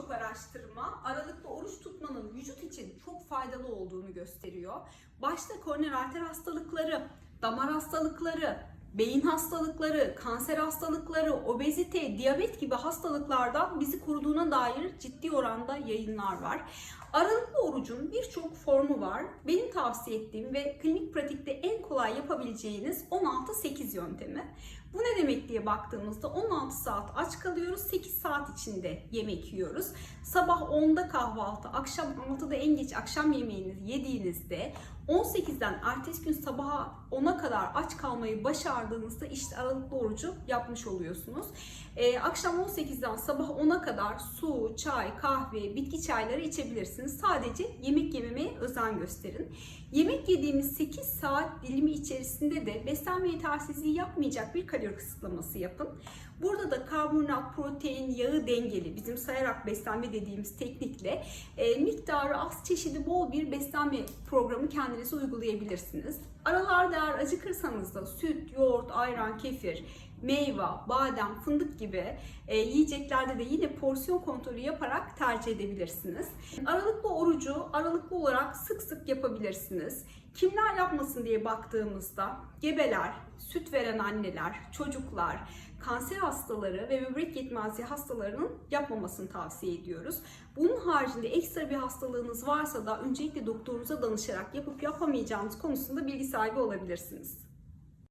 birçok araştırma aralıklı oruç tutmanın vücut için çok faydalı olduğunu gösteriyor. Başta koroner arter hastalıkları, damar hastalıkları, beyin hastalıkları, kanser hastalıkları, obezite, diyabet gibi hastalıklardan bizi koruduğuna dair ciddi oranda yayınlar var. Aralıklı orucun birçok formu var. Benim tavsiye ettiğim ve klinik pratikte en kolay yapabileceğiniz 16-8 yöntemi. Bu ne demek diye baktığımızda 16 saat aç kalıyoruz, 8 saat içinde yemek yiyoruz. Sabah 10'da kahvaltı, akşam 6'da en geç akşam yemeğinizi yediğinizde 18'den ertesi gün sabaha 10'a kadar aç kalmayı başardığınızda işte aralıklı orucu yapmış oluyorsunuz. Ee, akşam 18'den sabah 10'a kadar su, çay, kahve, bitki çayları içebilirsiniz. Sadece yemek yememeye özen gösterin. Yemek yediğimiz 8 saat dilimi içerisinde de beslenme yetersizliği yapmayacak bir kalori kısıtlaması yapın. Burada da karbonhidrat, protein, yağı dengeli bizim sayarak beslenme dediğimiz teknikle e, miktarı az çeşidi bol bir beslenme programı kendinize uygulayabilirsiniz. Aralarda eğer acıkırsanız da süt, yoğurt, ayran, kefir, meyve, badem, fındık gibi e, yiyeceklerde de yine porsiyon kontrolü yaparak tercih edebilirsiniz. Aralıklı orucu aralıklı olarak sık sık yapabilirsiniz. Kimler yapmasın diye baktığımızda gebeler, süt veren anneler, çocuklar, kanser hastaları ve böbrek yetmezliği hastalarının yapmamasını tavsiye ediyoruz. Bunun haricinde ekstra bir hastalığınız varsa da öncelikle doktorunuza danışarak yapıp yapamayacağınız konusunda bilgi sahibi olabilirsiniz.